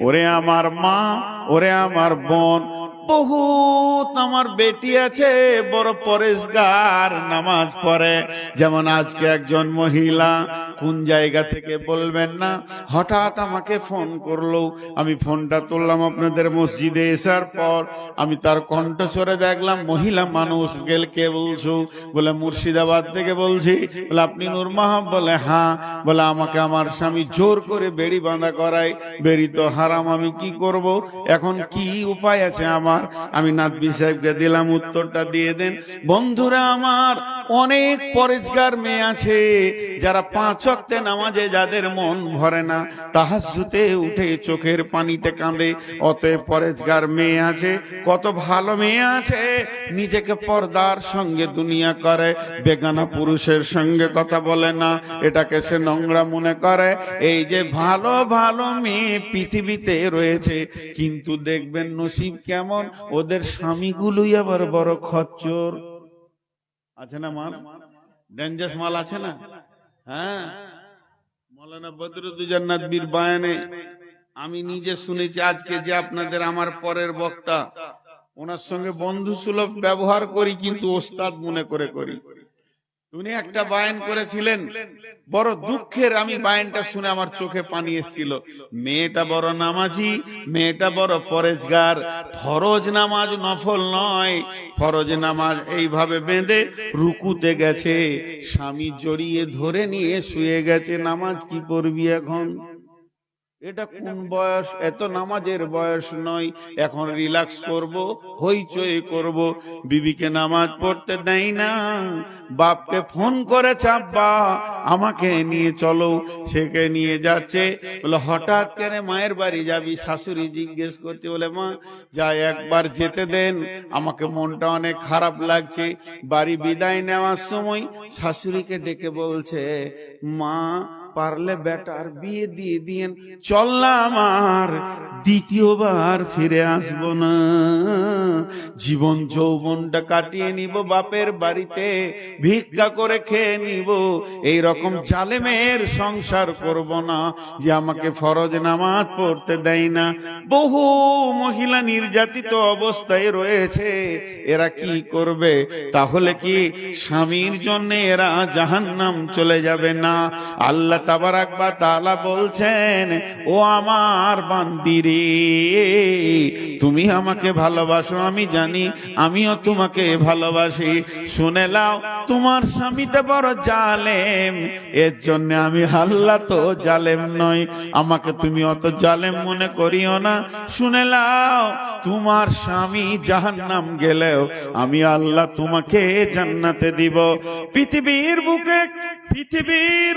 ওরে আমার মা ওরে আমার বোন বহুত আমার বেটি আছে, বড় পরেশগার নামাজ পড়ে। যেমন আজকে একজন মহিলা কোন জায়গা থেকে বলবেন না, হঠাৎ আমাকে ফোন করল। আমি ফোনটা তুললাম আপনাদের মসজিদে এসার পর, আমি তার কণ্ঠস্বরে দেখলাম, মহিলা মানুষ, গেল কে বলছো? বলে, মুর্শিদাবাদ থেকে বলছি। বলে, আপনি নূর মাহাব? বলে হ্যাঁ। বলে, আমাকে আমার স্বামী জোর করে বেড়ি বাঁধা করায়, বেড়ি তো হারাম, আমি কি করব? এখন কি উপায় আছে আমার? আমি নাদবি সাহেবকে দিলাম উত্তরটা দিয়ে দেন। বন্ধুরা আমার, অনেক পরেজগার মেয়ে আছে, যারা পাঁচ অক্তে নামাজে যাদের মন ভরে না তাহাজুতে উঠে চোখের পানিতে কাঁদে। অতএব পরেজগার মেয়ে আছে, কত ভালো মেয়ে আছে, নিজেকে পর্দার সঙ্গে দুনিয়া করে, বেগানা পুরুষের সঙ্গে কথা বলে না, এটাকে সে নোংরা মনে করে। এই যে ভালো ভালো মেয়ে পৃথিবীতে রয়েছে, কিন্তু দেখবেন নসিব কেমন? ওদের স্বামীগুলোই আবার বড় খচ্চর। আছে না মাল? ডেঞ্জাস মাল আছে না? হ্যাঁ। মৌলানা বদরুদ্দুজান্নাত বীর বায়ানে আমি নিজে শুনেছি আজকে যে আপনাদের আমার পরের বক্তা। ওনার সঙ্গে বন্ধু সুলভ ব্যবহার করি কিন্তু ওস্তাদ মনে করে করি। উনি একটা বায়ান করেছিলেন। বড় দুঃখের আমি বায়নটা শুনে আমার চোখে পানি এসেছিল। মেয়েটা বড় নামাজি মেয়েটা বড় পরেজগার ফরজ নামাজ নফল নয়। ফরজ নামাজ এইভাবে বেঁধে রুকুতে গেছে। স্বামী জড়িয়ে ধরে নিয়ে শুয়ে গেছে। নামাজ কি করবি এখন? এটা কোন বয়স? এত নামাজের বয়স নয়। এখন রিল্যাক্স করব হইচই করব। বিবিকে নামাজ পড়তে দেয় না। বাপকে ফোন করে চাপবা আমাকে নিয়ে চলো। সেকে নিয়ে যাচ্ছে। বলে হঠাৎ কেন মায়ের বাড়ি যাবি? শাশুড়ি জিজ্ঞেস করছে বলে মা যা একবার যেতে দেন। আমাকে মনটা অনেক খারাপ লাগছে। বাড়ি বিদায় নেওয়ার সময় শাশুড়িকে ডেকে বলছে মা পারলে বেটার বিয়ে দিয়ে দিয়েন। চল না আমার দ্বিতীয়বার ফিরে আসব না। জীবন যৌবনটা কাটিয়ে নিব, বাপের বাড়িতে ভিক্ষা করে খেয়ে নিব। এই রকম জালেমের সংসার করব না যে আমাকে ফরজ নামাজ পড়তে দেয় না। বহু মহিলা নির্যাতিত অবস্থায় রয়েছে। এরা কি করবে? তাহলে কি স্বামীর জন্য এরা জাহান্নাম চলে যাবে না? আল্লাহ তাবারাক বা তাআলা বলছেন, ও আমার বান্দিরে, তুমি আমাকে ভালোবাসো, আমি জানি, আমিও তোমাকে ভালোবাসি। শুনে লাও তোমার স্বামীটা বড় জালেম, এর জন্য আমি আল্লাহ তো জালেম নই। আমাকে তুমি অত জালেম মনে করিও না। শুনে লাও তোমার স্বামী জাহান্নাম গেলেও আমি আল্লাহ তোমাকে জান্নাতে দিব। পৃথিবীর বুকে, পৃথিবীর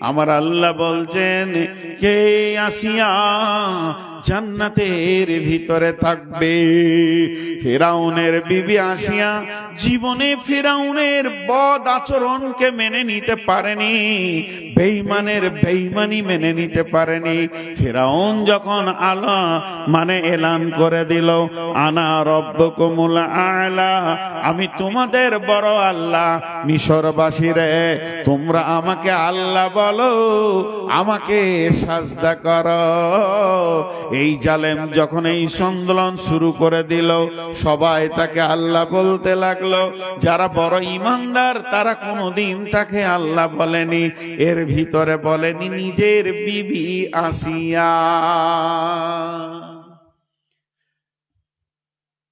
আমার আল্লাহ বলছেন কে আসিয়া জান্নাতের ভিতরে থাকবে। ফেরাউনের বিবি আসিয়া জীবনে ফেরাউনের বদ আচরণকে মেনে নিতে পারেনি বেইমানের বেইমানি মেনে নিতে পারেনি। ফেরাউন যখন আলা মানে এলান করে দিল, আনা রব্বকুমুল আলা, আমি তোমাদের বড় আল্লাহ, মিশরবাসী রে, তোমরা আমাকে আল্লাহ বলো, আমাকে সাজদা করো। এই জালেম যখন এই সন্দোলন শুরু করে দিল, সবাই তাকে আল্লাহ বলতে লাগল, যারা বড় ইমানদার তারা কোনোদিন তাকে আল্লাহ বলেনি, এর ভিতরে বলেনি নিজের বিবি আসিয়া।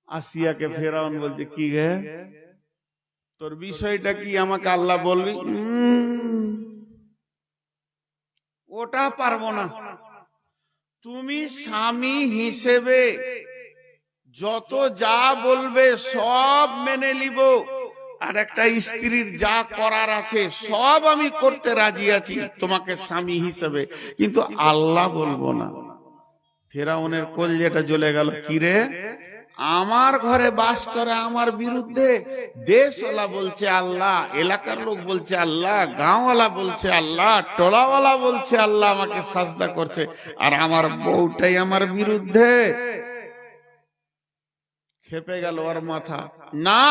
আসিয়াকে ফেরাউন বলছে, কি গে তোর বিষয়টা কি আমাকে আল্লাহ বলবি? ওটা পারব না। তুমি স্বামী হিসেবে যত যা বলবে সব মেনে নিব। আর একটা স্ত্রীর যা করার আছে সব আমি করতে রাজি আছি তোমাকে স্বামী হিসেবে। কিন্তু আল্লাহ বলব না। ফেরাউনের কোল যেটা জ্বলে গেল। কিরে আমার ঘরে বাস করে আমার বিরুদ্ধে দেশওয়ালা বলছে আল্লাহ, এলাকার লোক বলছে আল্লাহ, গাঁওয়ালা বলছে আল্লাহ, টোলাওয়ালা বলছে আল্লাহ আমাকে সাজদা করছে, আর আমার বউটাই আমার বিরুদ্ধে। খেপে গেল ওর মাথা। না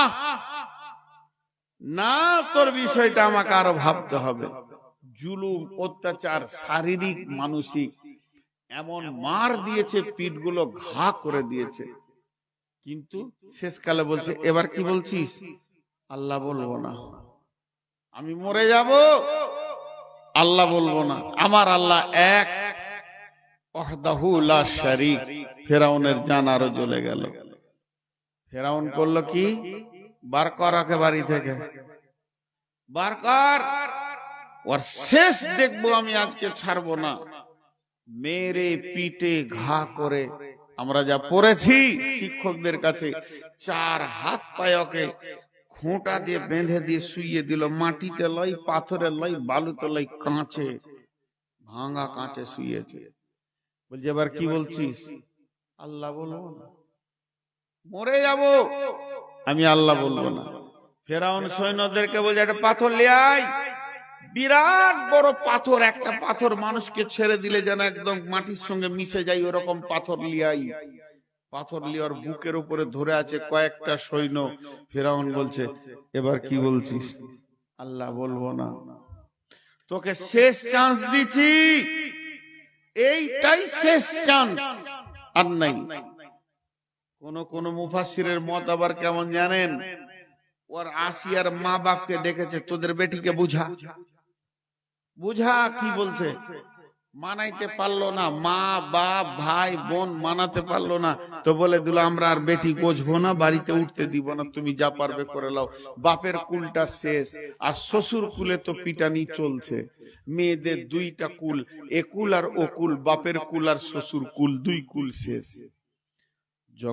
না, তোর বিষয়টা আমাকে আরও ভাবতে হবে। জুলুম, অত্যাচার, শারীরিক, মানসিক, এমন মার দিয়েছে, পিঠগুলো ঘা করে দিয়েছে। কিন্তু শেষকালে বলছে এবার কি বলছিস? আল্লাহ বলব না। আমি মরে যাব? আল্লাহ বলব না। আমার আল্লাহ এক। শারীক। ফেরাউনের জান আরও জ্বলে গেল। ফেরাউন করল কি? বার কর ওকে বাড়ি থেকে। বার কর। ওর শেষ দেখব আমি আজকে ছাড়বো না। মেরে পিটে ঘা করে আমরা যা পড়েছি শিক্ষকদের কাছে চার হাত পায়কে খোঁটা দিয়ে বেঁধে দিয়ে শুইয়ে দিল মাটিতে লই পাথরে লই বালুতে লই কাঁচে ভাঙা কাঁচে শুয়েছে বলছে এবার কি বলছিস? আল্লাহ বলব না। মরে যাব? আমি আল্লাহ বলব না। ফেরাউন সৈন্যদেরকে বলছে একটা পাথর লিয়াই বিরাট বড় পাথর, একটা পাথর মানুষকে ছেড়ে দিলে যেন একদম মাটির সঙ্গে মিশে যায়, ওরকম পাথর লিয়াই। পাথর লিয়ার বুকের উপরে ধরে আছে কয়েকটা সৈন্য। ফেরাউন বলছে, এবার কি বলছিস? আল্লাহ বলব না। তোকে শেষ চান্স দিছি। এইটাই শেষ চান্স। আর নাই। কোন কোন মুফাসিরের মত আবার কেমন জানেন? ওর আসিয়ার মা বাপকে ডেকেছে, তোদের বেটিকে বুঝা। বুঝা কি বলছে? মানাইতে পারল না, মা, বাপ, ভাই, বোন মানাতে পারল না। তো বলে, দিল, আমরা আর বেটি গোছবো না, বাড়িতে উঠতে দিব না, তুমি যা পারবে করে লাও। বাপের কুলটা শেষ, আর শ্বশুর কুলে তো পিটানি চলছে। মেয়েদের দুইটা কুল একুল আর ওকুল বাপের কুল আর শ্বশুর কুল, দুই কুল শেষ।